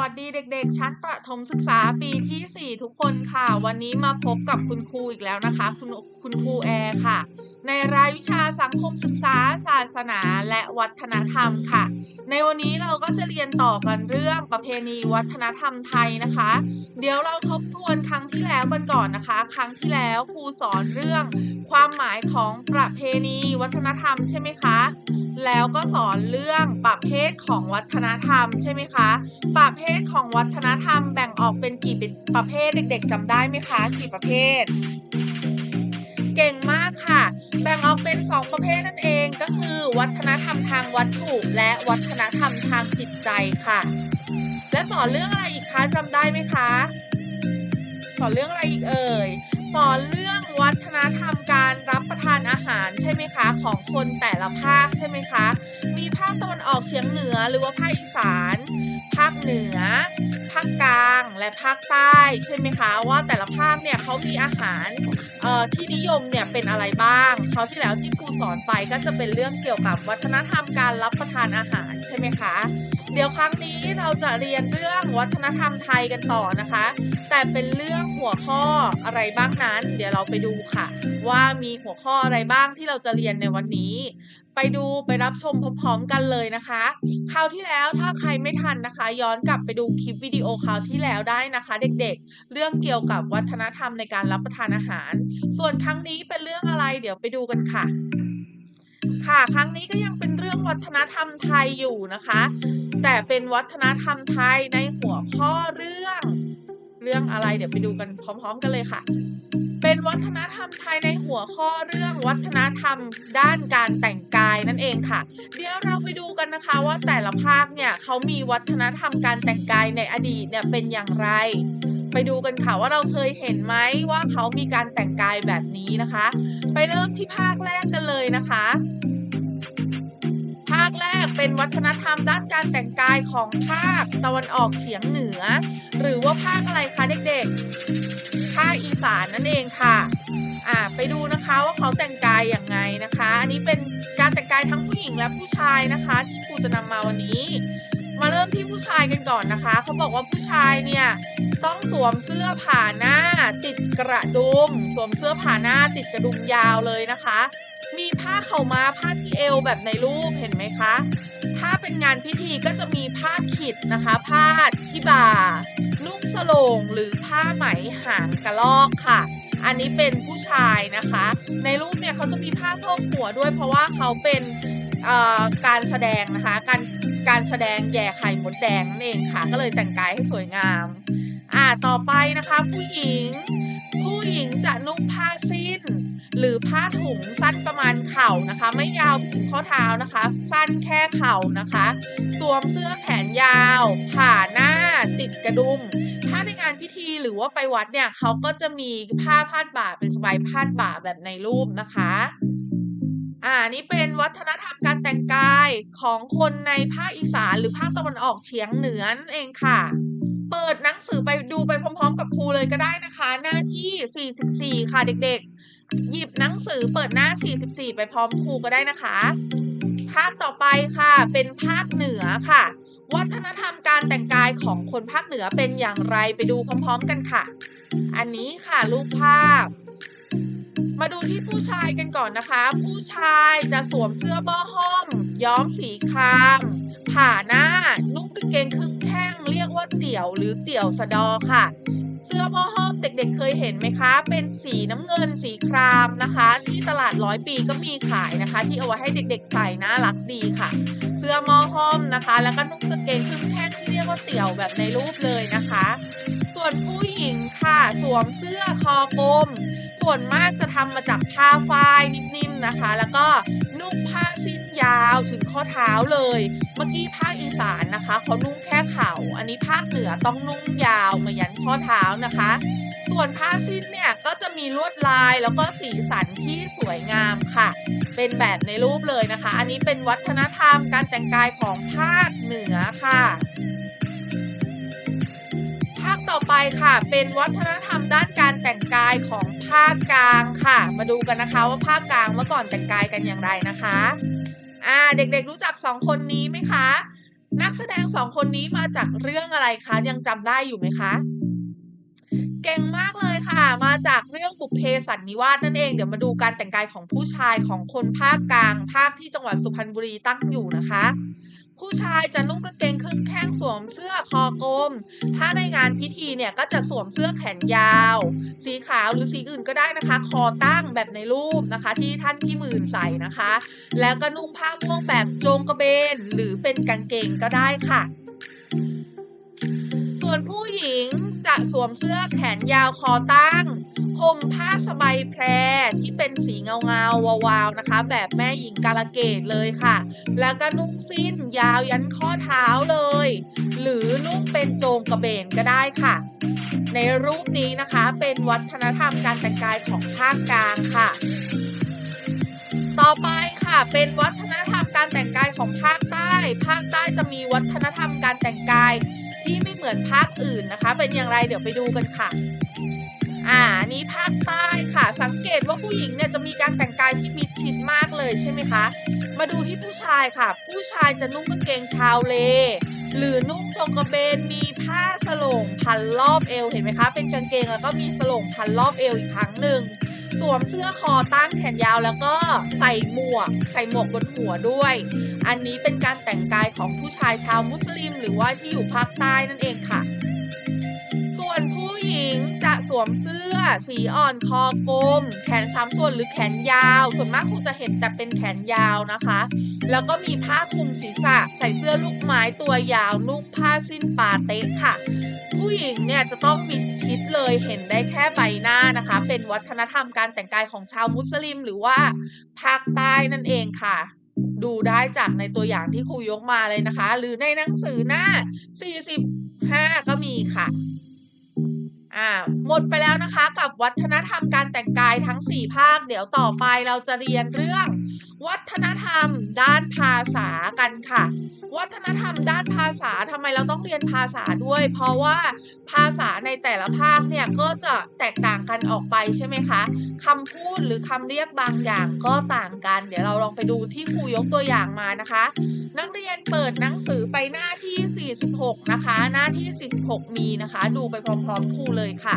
วัสดีเด็กๆ ชั้นประถมศึกษาปีที่ 4 ทุกคนค่ะ วันนี้มาพบกับคุณครูอีกแล้วนะคะ คุณคุณครูแอร์ค่ะ ในรายวิชาสังคมศึกษา ศาสนาและวัฒนธรรมค่ะ ในวันนี้เราก็จะเรียนต่อกันเรื่องประเพณีวัฒนธรรมไทยนะคะ เดี๋ยวเราทบทวนครั้งที่แล้วกันก่อนนะคะ ครั้งที่แล้วครูสอนเรื่องความหมายของประเพณีวัฒนธรรมใช่ไหมคะแล้วก็สอนเรื่องประเภทของวัฒนธรรมใช่ไหมคะประเภทของวัฒนธรรมแบ่งออกเป็นกี่เป็นประเภทเด็ก ๆจำได้ไหมคะ กี่ประเภท เก่งมากค่ะ แบ่งออกเป็น 2 ประเภทนั่นเองก็คือ วัฒนธรรมทางวัตถุและวัฒนธรรมทางจิตใจค่ะ และสอนเรื่องอะไรอีกคะจำได้ไหมคะ สอนเรื่องอะไรอีกเอ่ยสอนเรื่องวัฒนธรรมการรับประทานอาหารใช่ไหมคะ ของคนแต่ละภาคใช่ไหมคะ กเฉียงเหนือหรือว่าภาคอีสาน ภาคเหนือ ภาคกลางและภาคใต้ใช่ไหมคะว่าแต่ละภาคเนี่ยเขามีอาหารเอ่อที่นิยมเนี่ยเป็นอะไรบ้างเขาที่แล้วที่ครูสอนไปก็จะเป็นเรื่องเกี่ยวกับวัฒนธรรมการรับประทานอาหารใช่ไหมคะ เดี๋ยวครั้งนี้เราจะเรียนเรื่องวัฒนธรรมไทยกันต่อนะคะ แต่เป็นเรื่องหัวข้ออะไรบ้างนั้น เดี๋ยวเราไปดูค่ะ ว่ามีหัวข้ออะไรบ้างที่เราจะเรียนในวันนี้ ไปดูไปรับชมพร้อมๆกันเลยนะคะ คราวที่แล้วถ้าใครไม่ทันนะคะ ย้อนกลับไปดูคลิปวิดีโอคราวที่แล้วได้นะคะ เด็กๆ เรื่องเกี่ยวกับวัฒนธรรมในการรับประทานอาหาร ส่วนครั้งนี้เป็นเรื่องอะไร เดี๋ยวไปดูกันค่ะค่ะ ครั้งนี้ก็ยังเป็นเรื่องวัฒนธรรมไทยอยู่นะคะ แต่เป็นวัฒนธรรมไทยในหัวข้อเรื่อง เรื่องอะไรเดี๋ยวไปดูกันพร้อม ๆ กันเลยค่ะ เป็นวัฒนธรรมไทยในหัวข้อเรื่องวัฒนธรรมด้านการแต่งกายนั่นเองค่ะ เดี๋ยวเราไปดูกันนะคะว่าแต่ละภาคเนี่ยเขามีวัฒนธรรมการแต่งกายในอดีตเนี่ยเป็นอย่างไร ไปดูกันค่ะว่าเราเคยเห็นไหมว่าเขามีการแต่งกายแบบนี้นะคะ ไปเริ่มที่ภาคแรกกันเลยนะคะ แรกเป็นวัฒนธรรมด้านการแต่งกายของภาคตะวันออกเฉียงเหนือ หรือว่าภาคอะไรคะเด็กๆ ภาคอีสานนั่นเองค่ะ อ่าไปดูนะคะว่าเขาแต่งกายอย่างไงนะคะ อันนี้เป็นการแต่งกายทั้งผู้หญิงและผู้ชายนะคะที่ครูจะนำมาวันนี้ มาเริ่มที่ผู้ชายกันก่อนนะคะ เขาบอกว่าผู้ชายเนี่ยต้องสวมเสื้อผ่าหน้าติดกระดุม สวมเสื้อผ่าหน้าติดกระดุมยาวเลยนะคะ มีผ้าเข่าม้าผ้าที่เอวแบบในรูปเห็นไหมคะ ถ้าเป็นงานพิธีก็จะมีผ้าขิดนะคะผ้าที่บ่านุ่งสโลงหรือผ้าไหมหางกระลอกค่ะ อันนี้เป็นผู้ชายนะคะ ในรูปเนี่ยเขาจะมีผ้าโพกหัวด้วย เพราะว่าเขาเป็นเอ่อการแสดงนะคะ การการแสดงแย่ไข่มดแดงนั่นเองค่ะ ก็เลยแต่งกายให้สวยงาม อ่าต่อไปนะคะผู้หญิง ผู้หญิงจะนุ่งผ้า หรือผ้าถุงสั้นประมาณเข่านะคะ ไม่ยาวถึงข้อเท้านะคะ สั้นแค่เข่านะคะสวมเสื้อแขนยาว ผ่าหน้าติดกระดุม ถ้าในงานพิธีหรือว่าไปวัดเนี่ยเขาก็จะมีผ้าพาดบ่าเป็นสบายพาดบ่าแบบในรูปนะคะอ่านี่เป็นวัฒนธรรมการแต่งกายของคนในภาคอีสานหรือภาคตะวันออกเฉียงเหนือนั่นเองค่ะ เปิดหนังสือไปดูไปพร้อม ๆ กับครูเลยก็ได้นะคะ หน้าที่ 44 ค่ะเด็กๆ หยิบหนังสือเปิดหน้า 44 ไปพร้อมครูก็ได้นะคะ ภาคต่อไปค่ะเป็นภาคเหนือค่ะ วัฒนธรรมการแต่งกายของคนภาคเหนือเป็นอย่างไรไปดูพร้อม ๆ กันค่ะ อันนี้ค่ะรูปภาพมาดูที่ผู้ชายกันก่อนนะคะ ผู้ชายจะสวมเสื้อบ้อห้อม ย้อมสีคราม ผ่าหน้า นุ่งกางเกงครึ่งแข้งเรียกว่าเตี่ยวหรือเตี่ยวสะดอค่ะ เสื้อบ้อห้อมเด็กๆเคยเห็นไหมคะ เป็นสีน้ำเงินสีครามนะคะ ที่ตลาดร้อยปีก็มีขายนะคะ ที่เอาไว้ให้เด็กๆใส่น่ารักดีค่ะ เสื้อมอห้อมนะคะ แล้วก็นุ่งกางเกงครึ่งแข้งที่เรียกว่าเตี่ยวแบบในรูปเลยนะคะ ส่วนผู้หญิงค่ะสวมเสื้อคอกลมส่วนมากจะทำมาจากผ้าฝ้ายนิ่มๆนะคะ แล้วก็นุ่งผ้าสิ้นยาวถึงข้อเท้าเลย เมื่อกี้ภาคอีสานนะคะเขานุ่งแค่เข่าอันนี้ภาคเหนือต้องนุ่งยาวมายันข้อเท้านะคะ ส่วนผ้าสิ้นเนี่ยก็จะมีลวดลายแล้วก็สีสันที่สวยงามค่ะ เป็นแบบในรูปเลยนะคะ อันนี้เป็นวัฒนธรรมการแต่งกายของภาคเหนือค่ะภาคต่อไปค่ะเป็นวัฒนธรรมด้านการแต่งกายของภาคกลางค่ะ มาดูกันนะคะว่าภาคกลางเมื่อก่อนแต่งกายกันอย่างไรนะคะ อ่า เด็กๆรู้จักสองคนนี้ไหมคะ นักแสดงสองคนนี้มาจากเรื่องอะไรคะ ยังจำได้อยู่ไหมคะ เก่งมากเลยค่ะ มาจากเรื่องบุพเพสันนิวาสนั่นเอง เดี๋ยวมาดูการแต่งกายของผู้ชายของคนภาคกลาง ภาคที่จังหวัดสุพรรณบุรีตั้งอยู่นะคะ ผู้ชายจะนุ่งกางเกงครึ่งแข้ง สวมเสื้อคอกลม ถ้าในงานพิธีเนี่ยก็จะสวมเสื้อแขนยาว สีขาวหรือสีอื่นก็ได้นะคะ คอตั้งแบบในรูปนะคะ ที่ท่านพี่หมื่นใส่นะคะ แล้วก็นุ่งผ้าม่วงแบบโจงกระเบน หรือเป็นกางเกงก็ได้ค่ะ วนผู้หญิงจะสวมเสื้อแขนยาวคอตั้งห่มผ้าสบายแพรที่เป็นสีเงาเงาๆวาวๆนะคะ แบบแม่หญิงกาลเกตเลยค่ะ แล้วก็นุ่งสิ้นยาวยันข้อเท้าเลย หรือนุ่งเป็นโจงกระเบนก็ได้ค่ะ ในรูปนี้นะคะเป็นวัฒนธรรมการแต่งกายของภาคกลางค่ะ ต่อไปค่ะเป็นวัฒนธรรมการแต่งกายของภาคใต้ ภาคใต้จะมีวัฒนธรรมการแต่งกาย ที่ไม่เหมือนภาคอื่นนะคะ เป็นอย่างไรเดี๋ยวไปดูกันค่ะ อ่านี้ภาคใต้ค่ะ สังเกตว่าผู้หญิงเนี่ยจะมีการแต่งกายที่มิดชิดมากเลยใช่ไหมคะ มาดูที่ผู้ชายค่ะ ผู้ชายจะนุ่งกางเกงชาวเล หรือนุ่งจงกระเบนมีผ้าสลงพันรอบเอวเห็นไหมคะ เป็นกางเกงแล้วก็มีสลงพันรอบเอวอีกครั้งหนึ่ง วมเสื้อคอตั้งแขนยาวแล้วก็ใส่หมวก ใส่หมวกบนหัวด้วย อันนี้เป็นการแต่งกายของผู้ชายชาวมุสลิม หรือว่าที่อยู่ภาคใต้นั่นเองค่ะ หญิงจะสวมเสื้อ สีอ่อนคอกลม แขนสามส่วนหรือแขนยาว ส่วนมากคุณจะเห็นแต่เป็นแขนยาวนะคะ แล้วก็มีผ้าคลุมศีรษะ ใส่เสื้อลูกไม้ตัวยาวนุ่งผ้าสิ้นปาเต๊ะค่ะ ผู้หญิงเนี่ยจะต้องมิดชิดเลยเห็นได้แค่ใบหน้านะคะ เป็นวัฒนธรรมการแต่งกายของชาวมุสลิมหรือว่าภาคใต้นั่นเองค่ะดูได้จากในตัวอย่างที่ครูยกมาเลยนะคะ หรือในหนังสือหน้า 45 ก็มีค่ะ อ่าหมดไปแล้วนะคะกับวัฒนธรรมการแต่งกายทั้ง 4 ภาค เดี๋ยวต่อไปเราจะเรียนเรื่อง วัฒนธรรมด้านภาษากันค่ะ วัฒนธรรมด้านภาษาทำไมเราต้องเรียนภาษาด้วย เพราะว่าภาษาในแต่ละภาคเนี่ยก็จะแตกต่างกันออกไปใช่ไหมคะคำพูดหรือคำเรียกบางอย่างก็ต่างกัน เดี๋ยวเราลองไปดูที่ครูยกตัวอย่างมานะคะ นักเรียนเปิดหนังสือไปหน้าที่ 46 นะคะ หน้าที่ 46 มีนะคะ ดูไปพร้อมๆครูเลยค่ะ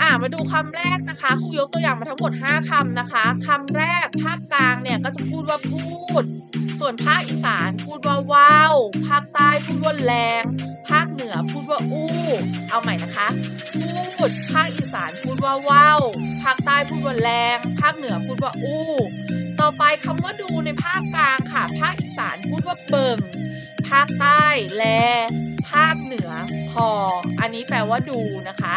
อ่ามาดูคำแรกนะคะครูยกตัวอย่างมาทั้งหมด 5คำนะคะคำแรกภาคกลางเนี่ยก็จะพูดว่าพูด ส่วนภาคอีสานพูดว่าว้าวภาคใต้พูดว่าแรงภาคเหนือพูดว่าอู้ เอาใหม่นะคะ พูด ภาคอีสานพูดว่าว้าวภาคใต้พูดว่าแรง ภาคเหนือพูดว่าอู้ ต่อไปคำว่าดูในภาคกลางค่ะ ภาคอีสานพูดว่าเบิ่ง ภาคใต้แล ภาคเหนือ พอ อันนี้แปลว่าดูนะคะ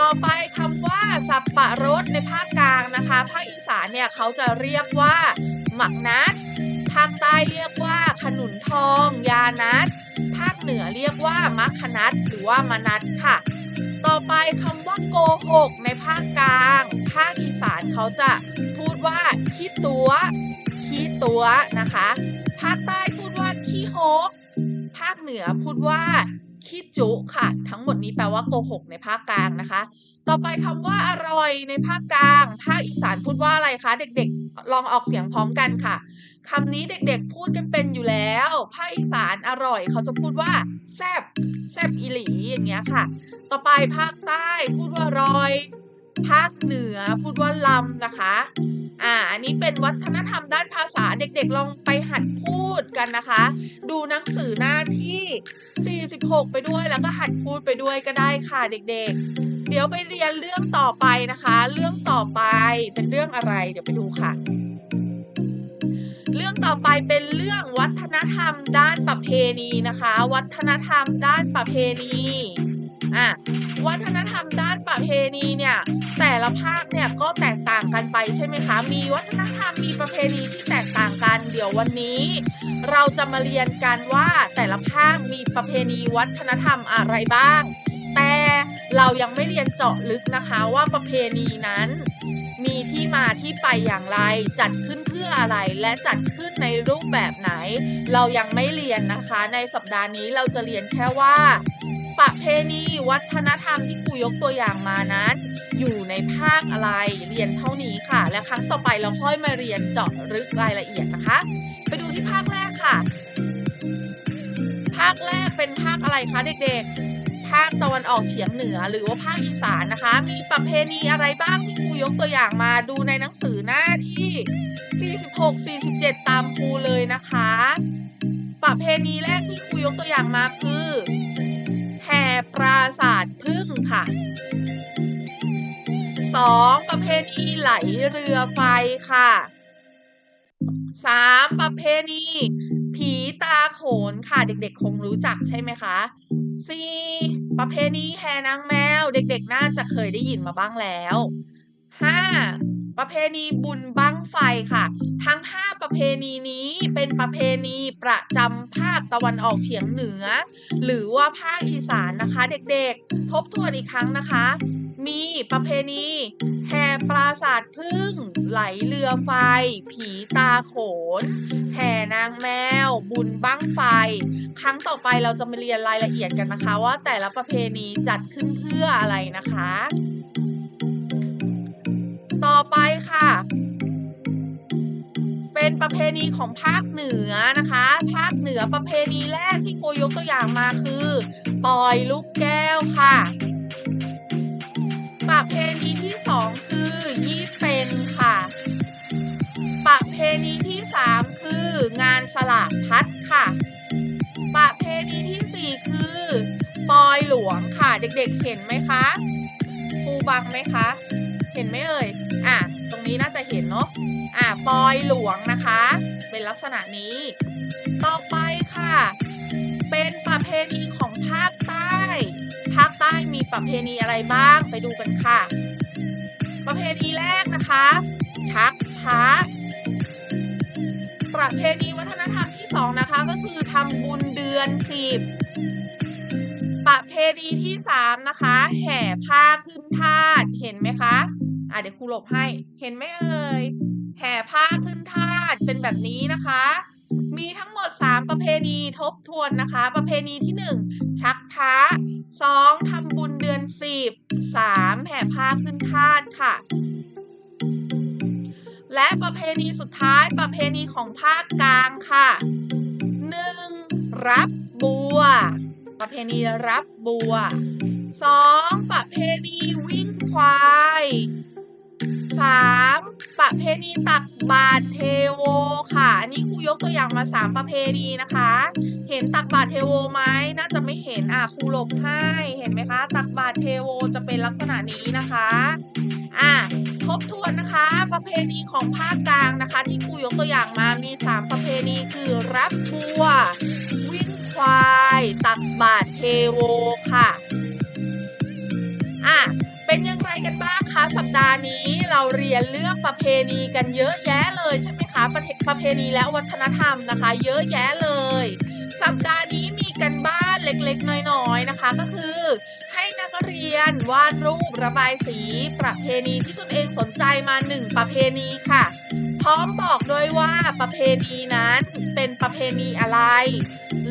ต่อไปคำว่า สับปะรดในภาคกลางนะคะ ภาคอีสานเนี่ยเขาจะเรียกว่า หมักนัด ภาคใต้เรียกว่า ขนุนทอง ยานัด ภาคเหนือเรียกว่ามัคนัดหรือว่ามนัดค่ะ ต่อไปคำว่าโกหกในภาคกลาง ภาคอีสานเขาจะพูดว่าขี้ตัวขี้ตัวนะคะ ภาคใต้พูด ว่าขี้ฮกภาคเหนือพูดว่าขี้จุค่ะ ทั้งหมดนี้แปลว่าโกหกในภาคกลางนะคะ ต่อไปคำว่าอร่อยในภาคกลาง ภาคอีสานพูดว่าอะไรคะ เด็กๆ ลองออกเสียงพร้อมกันค่ะคำนี้เด็กๆ พูดกันเป็นอยู่แล้ว ภาคอีสานอร่อย เขาจะพูดว่าแซบแซบอีหลีอย่างเงี้ยค่ะ ต่อไปภาคใต้พูดว่าอร่อย ภาคเหนือพูดว่าลำนะคะ อ่า อันนี้เป็นวัฒนธรรมด้านภาษาเด็กๆลองไปหัดพูดกันนะคะ ดูหนังสือหน้าที่ 46 ไปด้วยแล้วก็หัดพูดไปด้วยก็ได้ค่ะเด็กๆ เดี๋ยวไปเรียนเรื่องต่อไปนะคะ เรื่องต่อไปเป็นเรื่องอะไรเดี๋ยวไปดูค่ะเรื่องต่อไปเป็นเรื่องวัฒนธรรมด้านประเพณีนะคะ วัฒนธรรมด้านประเพณีอะวัฒนธรรมด้านประเพณีเนี่ย แต่ละภาคเนี่ยก็แตกต่างกันไปใช่ไหมคะ มีวัฒนธรรมมีประเพณีที่แตกต่างกัน เดี๋ยววันนี้ เราจะมาเรียนกันว่าแต่ละภาคมีประเพณีวัฒนธรรมอะไรบ้าง แต่เรายังไม่เรียนเจาะลึกนะคะว่าประเพณีนั้น มีที่มาที่ไปอย่างไร จัดขึ้นเพื่ออะไร และจัดขึ้นในรูปแบบไหน เรายังไม่เรียนนะคะ ในสัปดาห์นี้เราจะเรียนแค่ว่า ประเพณีวัฒนธรรมที่ครูยกตัวอย่างมานั้น อยู่ในภาคอะไรเรียนเท่านี้ค่ะ และครั้งต่อไปเราค่อยมาเรียนเจาะลึกรายละเอียดนะคะ ไปดูที่ภาคแรกค่ะ ภาคแรกเป็นภาคอะไรคะเด็กๆ ภาคตะวันออกเฉียงเหนือหรือว่าภาคอีสานนะคะ มีประเพณีอะไรบ้างที่ครูยกตัวอย่างมาดูในหนังสือหน้าที่ 46 47 ตามครูเลยนะคะประเพณีแรกที่ครูยกตัวอย่างมาคือ ปราสาทพึ่งค่ะสองประเพณีไหลเรือไฟค่ะสามประเพณี ผีตาโขนค่ะ เด็กๆ คงรู้จักใช่ไหมคะสี่ประเพณีแห่นางแมว เด็กๆ น่าจะเคยได้ยินมาบ้างแล้วห้า ประเพณีบุญบั้งไฟค่ะ ทั้ง 5 ประเพณีนี้เป็นประเพณีประจำภาคตะวันออกเฉียงเหนือ หรือว่าภาคอีสานนะคะเด็กๆ ทบทวนอีกครั้งนะคะ มีประเพณีแห่ปราสาทพึ่ง ไหลเรือไฟ ผีตาโขน แห่นางแมว บุญบั้งไฟ ครั้งต่อไปเราจะมาเรียนรายละเอียดกันนะคะ ว่าแต่ละประเพณีจัดขึ้นเพื่ออะไรนะคะ ต่อไปค่ะ เป็นประเพณีของภาคเหนือนะคะ ภาคเหนือประเพณีแรกที่ครูยกตัวอย่างมาคือปล่อยลูกแก้วค่ะ ประเพณีที่สองคือยี่เป็งค่ะ ประเพณีที่สามคืองานสลากพัดค่ะ ประเพณีที่สี่คือปอยหลวงค่ะ เด็กๆเห็นไหมคะครูบังไหมคะ เห็นไหมเอ่ย อะตรงนี้น่าจะเห็นเนาะอะปอยหลวงนะคะ เป็นลักษณะนี้ ต่อไปค่ะ เป็นประเพณีของภาคใต้ภาคใต้มีประเพณีอะไรบ้างไปดูกันค่ะ ประเพณีแรกนะคะ ชักพระประเพณีวัฒนธรรมที่สองนะคะก็คือทำบุญเดือนสิบประเพณีที่สามนะคะ แห่ผ้าขึ้นทาสเห็นไหมคะ อะเดี๋ยวครูหลบให้ เห็นไหมเอ่ย แห่ผ้าขึ้นทาสเป็นแบบนี้นะคะ มีทั้งหมด 3 ประเพณีทบทวนนะคะ ประเพณีที่ 1 ชักพระ 2. ทำบุญเดือน10 3. แห่ผ้าขึ้นทาสค่ะ และประเพณีสุดท้ายประเพณีของภาคกลางค่ะ 1. รับบัว ประเพณีรับบัว 2. ประเพณีวิ่งควาย 3. ประเพณีตักบาตรเทโวค่ะ อันนี้ครูยกตัวอย่างมา 3 ประเพณีนะคะ เห็นตักบาตรเทโวไหมน่าจะไม่เห็นอะครูหลบให้เห็นไหมคะ ตักบาตรเทโวจะเป็นลักษณะนี้นะคะอะทบทวนนะคะ ประเพณีของภาคกลางนะคะ ที่ครูยกตัวอย่างมามี 3 ประเพณีคือรับบัว วิ่งควาย ตักบาตรเทโวค่ะอะ เป็นยังไงกันบ้างคะสัปดาห์นี้เราเรียนเรื่องประเพณีกันเยอะแยะเลยใช่ไหมคะประเพณีและวัฒนธรรมนะคะ เยอะแยะเลย สัปดาห์นี้มีกันบ้านเล็กๆ น้อยๆนะคะ ก็คือให้นักเรียนวาดรูประบายสี ประเพณีที่ตนเองสนใจมาหนึ่งประเพณีค่ะ พร้อมบอกด้วยว่าประเพณีนั้นเป็นประเพณีอะไร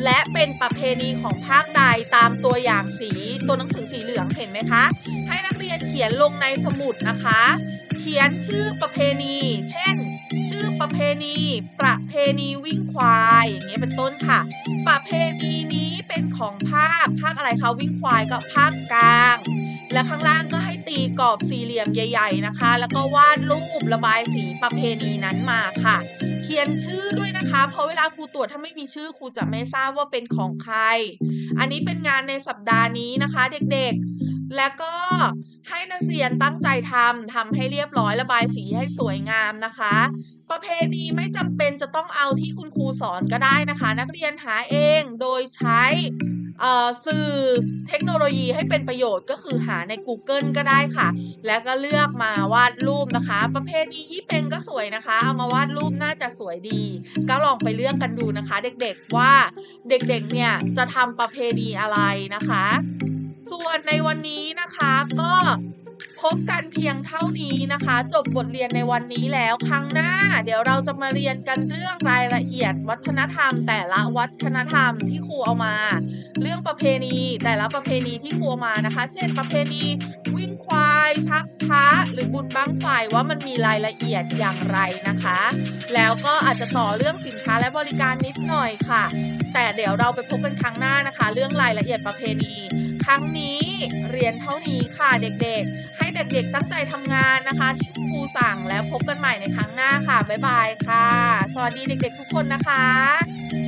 และเป็นประเพณีของภาคใดตามตัวอย่างสีตัวหนังสือสีเหลืองเห็นไหมคะ ให้นักเรียนเขียนลงในสมุดนะคะ เขียนชื่อประเพณี เช่น ชื่อประเพณี ประเพณีวิ่งควายอย่างเงี้ยเป็นต้นค่ะ ประเพณีนี้เป็นของภาคภาคอะไรคะวิ่งควายก็ภาคกลาง และข้างล่างก็ให้ตีกรอบสี่เหลี่ยมใหญ่ ๆนะคะ แล้วก็วาดรูประบายสีประเพณีนั้นมาค่ะ เขียนชื่อด้วยนะคะ เพราะเวลาครูตรวจถ้าไม่มีชื่อครูจะไม่ทราบว่าเป็นของใคร อันนี้เป็นงานในสัปดาห์นี้นะคะ เด็กๆ แล้วก็ ให้นักเรียนตั้งใจทำทำให้เรียบร้อยระบายสีให้สวยงามนะคะ ประเพณีไม่จำเป็นจะต้องเอาที่คุณครูสอนก็ได้นะคะ นักเรียนหาเองโดยใช้สื่อเทคโนโลยีให้เป็นประโยชน์ก็คือหาใน Google ก็ได้ค่ะ แล้วก็เลือกมาวาดรูปนะคะ ประเพณียี่เป็งก็สวยนะคะ เอามาวาดรูปน่าจะสวยดี ก็ลองไปเลือกกันดูนะคะ เด็กๆว่าเด็กๆเนี่ยจะทำประเพณีอะไรนะคะ ส่วนในวันนี้นะคะก็พบกันเพียงเท่านี้นะคะ จบบทเรียนในวันนี้แล้วครั้งหน้า เดี๋ยวเราจะมาเรียนกันเรื่องรายละเอียด วัฒนธรรม แต่ละวัฒนธรรมที่ครูเอามา เรื่องประเพณีแต่ละประเพณีที่ครูเอามานะคะ เช่นประเพณีวิ่งควาย ชักพระหรือบุญบั้งไฟว่ามันมีรายละเอียดอย่างไรนะคะ แล้วก็อาจจะต่อเรื่องสินค้าและบริการนิดหน่อยค่ะ แต่เดี๋ยวเราไปพบกันครั้งหน้านะคะ เรื่องรายละเอียดประเพณี ครั้งนี้เรียนเท่านี้ค่ะเด็กๆ ให้เด็กๆตั้งใจทำงานนะคะ ที่ครูสั่งแล้วพบกันใหม่ในครั้งหน้าค่ะบ๊ายบายค่ะ สวัสดีเด็กๆทุกคนนะคะ